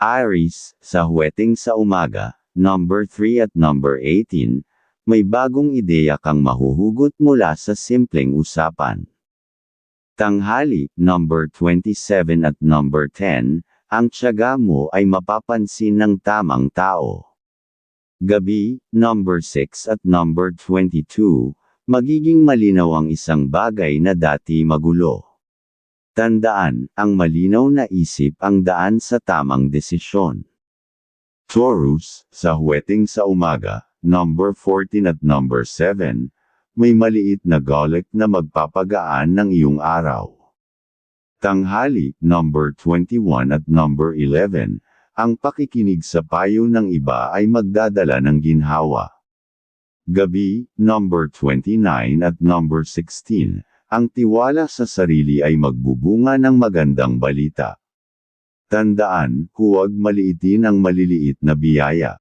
Aries, sa huweting sa umaga, number 3 at number 18, may bagong ideya kang mahuhugot mula sa simpleng usapan. Tanghali, number 27 at number 10, ang tiyaga mo ay mapapansin ng tamang tao. Gabi, number 6 at number 22, magiging malinaw ang isang bagay na dati magulo. Tandaan, ang malinaw na isip ang daan sa tamang desisyon. Taurus, sa huweting sa umaga, number 14 at number 7, may maliit na golic na magpapagaan ng iyong araw. Tanghali, number 21 at number 11, ang pakikinig sa payo ng iba ay magdadala ng ginhawa. Gabi, number 29 at number 16, ang tiwala sa sarili ay magbubunga ng magandang balita. Tandaan, huwag maliitin ang maliliit na biyaya.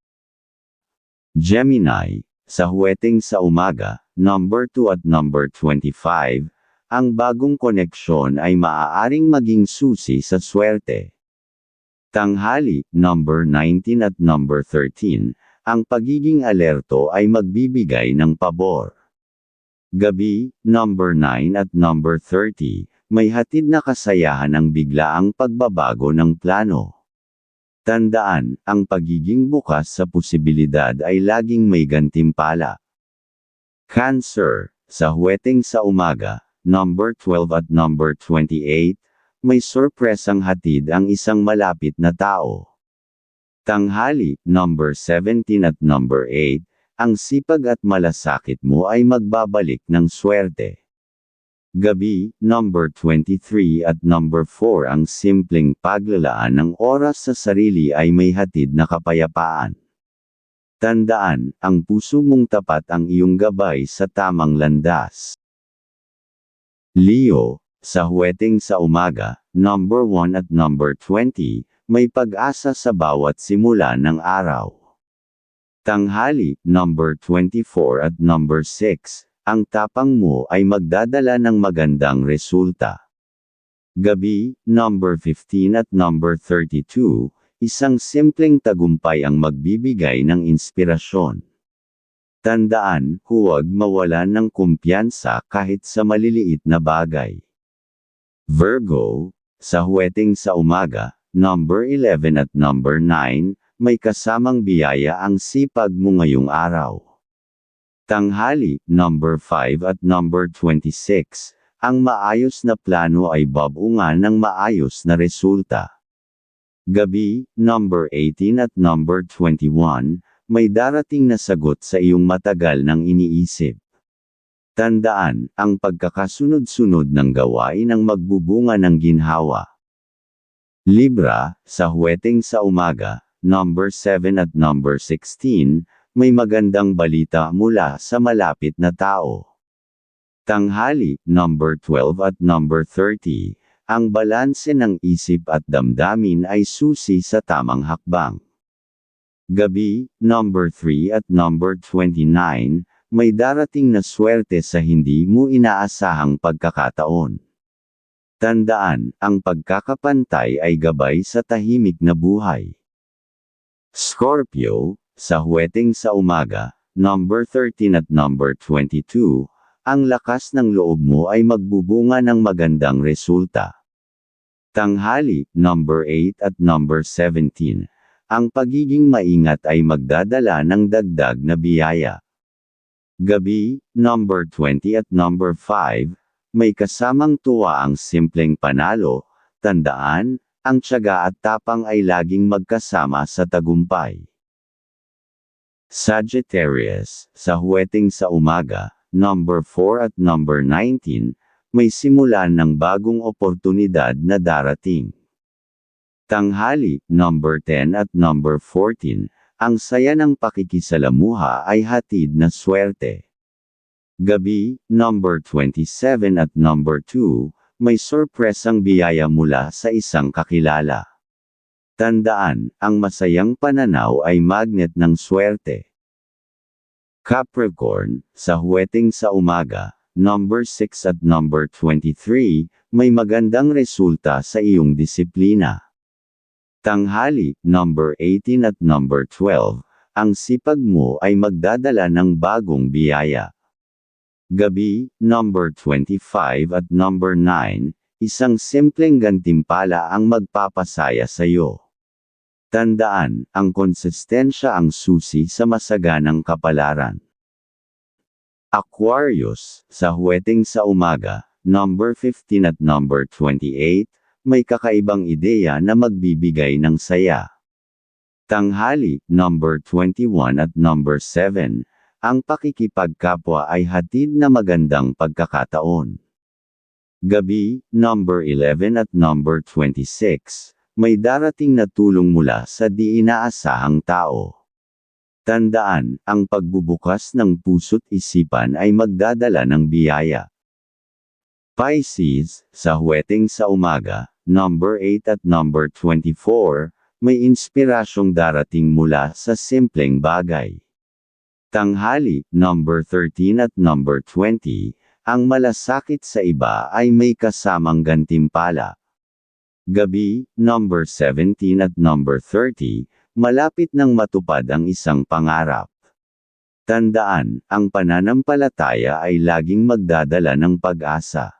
Gemini, sa huweting sa umaga, number 2 at number 25, ang bagong koneksyon ay maaaring maging susi sa swerte. Tanghali, number 19 at number 13, ang pagiging alerto ay magbibigay ng pabor. Gabi, number 9 at number 30, may hatid na kasayahan ang biglaang pagbabago ng plano. Tandaan, ang pagiging bukas sa posibilidad ay laging may gantimpala. Cancer, sa huweting sa umaga, number 12 at number 28, may sorpresang hatid ang isang malapit na tao. Tanghali, number 17 at number 8, ang sipag at malasakit mo ay magbabalik ng swerte. Gabi, number 23 at number 4 ang simpleng paglalaan ng oras sa sarili ay may hatid na kapayapaan. Tandaan, ang puso mong tapat ang iyong gabay sa tamang landas. Leo, sa huweting sa umaga, number 1 at number 20, may pag-asa sa bawat simula ng araw. Tanghali, number 24 at number 6, ang tapang mo ay magdadala ng magandang resulta. Gabi, number 15 at number 32, isang simpleng tagumpay ang magbibigay ng inspirasyon. Tandaan, huwag mawalan ng kumpiyansa kahit sa maliliit na bagay. Virgo, sa huweting sa umaga, number 11 at number 9, may kasamang biyaya ang sipag mo ngayong araw. Tanghali, number 5 at number 26, ang maayos na plano ay babunga ng maayos na resulta. Gabi, number 18 at number 21, may darating na sagot sa iyong matagal nang iniisip. Tandaan, ang pagkakasunod-sunod ng gawain ang magbubunga ng ginhawa. Libra, sa huweting sa umaga, number 7 at number 16, may magandang balita mula sa malapit na tao. Tanghali, number 12 at number 30, ang balanse ng isip at damdamin ay susi sa tamang hakbang. Gabi, number 3 at number 29, may darating na swerte sa hindi mo inaasahang pagkakataon. Tandaan, ang pagkakapantay ay gabay sa tahimik na buhay. Scorpio, sa huweting sa umaga, number 13 at number 22, ang lakas ng loob mo ay magbubunga ng magandang resulta. Tanghali, number 8 at number 17, ang pagiging maingat ay magdadala ng dagdag na biyaya. Gabi, number 20 at number 5, may kasamang tuwa ang simpleng panalo, tandaan, ang tiyaga at tapang ay laging magkasama sa tagumpay. Sagittarius, sa huweting sa umaga, number 4 at number 19, may simulan ng bagong oportunidad na darating. Tanghali, number 10 at number 14, ang saya ng pakikisalamuha ay hatid na swerte. Gabi, number 27 at number 2, may sorpresang biyaya mula sa isang kakilala. Tandaan, ang masayang pananaw ay magnet ng swerte. Capricorn, sa huweting sa umaga, number 6 at number 23, may magandang resulta sa iyong disiplina. Tanghali, number 18 at number 12, ang sipag mo ay magdadala ng bagong biyaya. Gabi, number 25 at number 9, isang simpleng gantimpala ang magpapasaya sa iyo. Tandaan, ang konsistensya ang susi sa masaganang kapalaran. Aquarius, sa huweting sa umaga, number 15 at number 28, may kakaibang ideya na magbibigay ng saya. Tanghali, number 21 at number 7, ang pakikipagkapwa ay hatid na magandang pagkakataon. Gabi, number 11 at number 26, may darating na tulong mula sa di inaasahang tao. Tandaan, ang pagbubukas ng puso't isipan ay magdadala ng biyaya. Pisces, sa huweting sa umaga, number 8 at number 24, may inspirasyong darating mula sa simpleng bagay. Tanghali, number 13 at number 20, ang malasakit sa iba ay may kasamang gantimpala. Gabi, number 17 at number 30, malapit nang matupad ang isang pangarap. Tandaan, ang pananampalataya ay laging magdadala ng pag-asa.